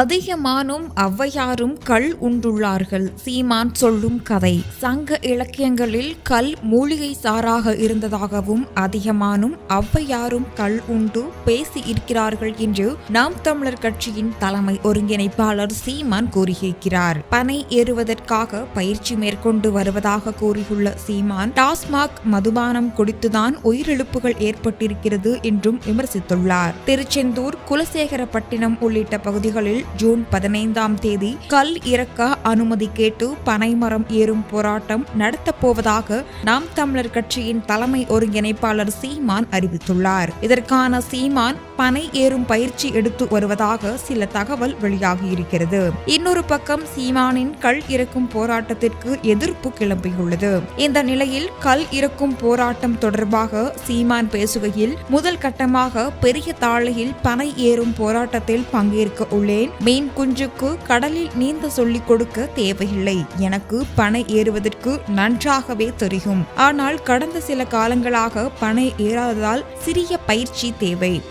அதிகமானும் ஔவையாரும் கல் உண்டுள்ளார்கள். சீமான் சொல்லும் கதை சங்க இலக்கியங்களில் கல் மூலிகை சாராக இருந்ததாகவும் அதிகமானும் ஔவையாரும் கல் உண்டு பேசி இருக்கிறார்கள் என்று நாம் தமிழர் கட்சியின் தலைமை ஒருங்கிணைப்பாளர் சீமான் கூறியிருக்கிறார். பனை ஏறுவதற்காக பயிற்சி மேற்கொண்டு வருவதாக கூறியுள்ள சீமான் டாஸ்மாக் மதுபானம் குடித்துதான் உயிரிழப்புகள் ஏற்பட்டிருக்கிறது என்றும் விமர்சித்துள்ளார். திருச்செந்தூர் குலசேகரப்பட்டினம் உள்ளிட்ட பகுதிகளில் ஜூன் பதினைந்தாம் தேதி கல் இறக்க அனுமதி கேட்டு பனைமரம் ஏறும் போராட்டம் நடத்தப் போவதாக நாம் தமிழர் கட்சியின் தலைமை ஒருங்கிணைப்பாளர் சீமான் அறிவித்துள்ளார். இதற்கான சீமான் பனை ஏறும் பயிற்சி எடுத்து வருவதாக சில தகவல் வெளியாகியிருக்கிறது. இன்னொரு பக்கம் சீமானின் கல் இறக்கும் போராட்டத்திற்கு எதிர்ப்பு கிளம்பியுள்ளது. இந்த நிலையில் கல் இறக்கும் போராட்டம் தொடர்பாக சீமான் பேசுகையில் முதல் கட்டமாக பெரிய தாழையில் பனை ஏறும் போராட்டத்தில் பங்கேற்க உள்ளேன். மீன் குஞ்சுக்கு கடலில் நீந்த சொல்லிக் கொடுக்க தேவையில்லை. எனக்கு பனை ஏறுவதற்கு நன்றாகவே தெரியும். ஆனால் கடந்த சில காலங்களாக பனை ஏறாததால் சிறிய பயிற்சி தேவை.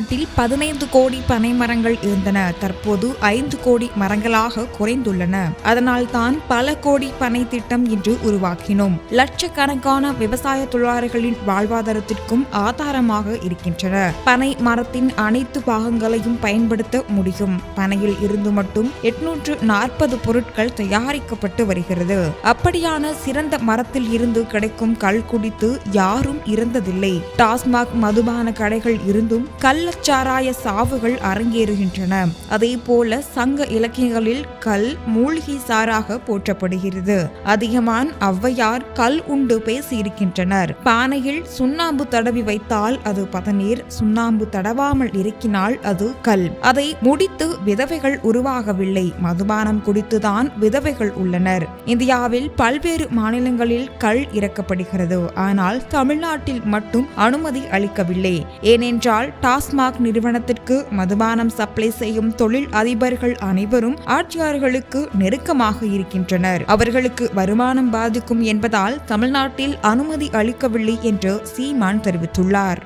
தமிழ்நாட்டில் பதினைந்து கோடி பனை மரங்கள் இருந்தன. தற்போது ஐந்து கோடி மரங்களாக குறைந்துள்ளன. அதனால் தான் பல கோடி பனை திட்டம் இன்று உருவாக்கினோம். லட்சக்கணக்கான விவசாய தொழிலாளர்களின் வாழ்வாதாரத்திற்கும் ஆதாரமாக இருக்கின்றன. பனை மரத்தின் அனைத்து பாகங்களையும் பயன்படுத்த முடியும். பனையில் இருந்து மட்டும் எட்நூற்று நாற்பது பொருட்கள் தயாரிக்கப்பட்டு வருகிறது. அப்படியான சிறந்த மரத்தில் இருந்து கிடைக்கும் கல் குடித்து யாரும் இறந்ததில்லை. டாஸ்மாக் மதுபான கடைகள் இருந்தும் கல் கள்ளச்சாராய சாவுகள் அரங்கேறுகின்றன. அதே போல சங்க இலக்கியங்களில் கல் மூழ்கி சாராக போற்றப்படுகிறது. அதிகமான் ஔவையார் கல் உண்டு பேசியிருக்கின்றனர். பானையில் சுண்ணாம்பு தடவி வைத்தால் அது பதநீர் சுண்ணாம்பு தடவாமல் இருக்கினால் அது கல். அதை முடித்து விதவைகள் உருவாகவில்லை. மதுபானம் குடித்துதான் விதவைகள் உள்ளனர். இந்தியாவில் பல்வேறு மாநிலங்களில் கல் இறக்கப்படுகிறது. ஆனால் தமிழ்நாட்டில் மட்டும் அனுமதி அளிக்கவில்லை. ஏனென்றால் டாஸ் டாஸ்மாக் நிறுவனத்திற்கு மதுபானம் சப்ளை செய்யும் தொழில் அதிபர்கள் அனைவரும் ஆட்சியாளர்களுக்கு நெருக்கமாக இருக்கின்றனர். அவர்களுக்கு வருமானம் பாதிக்கும் என்பதால் தமிழ்நாட்டில் அனுமதி அளிக்கவில்லை என்று சீமான் தெரிவித்துள்ளார்.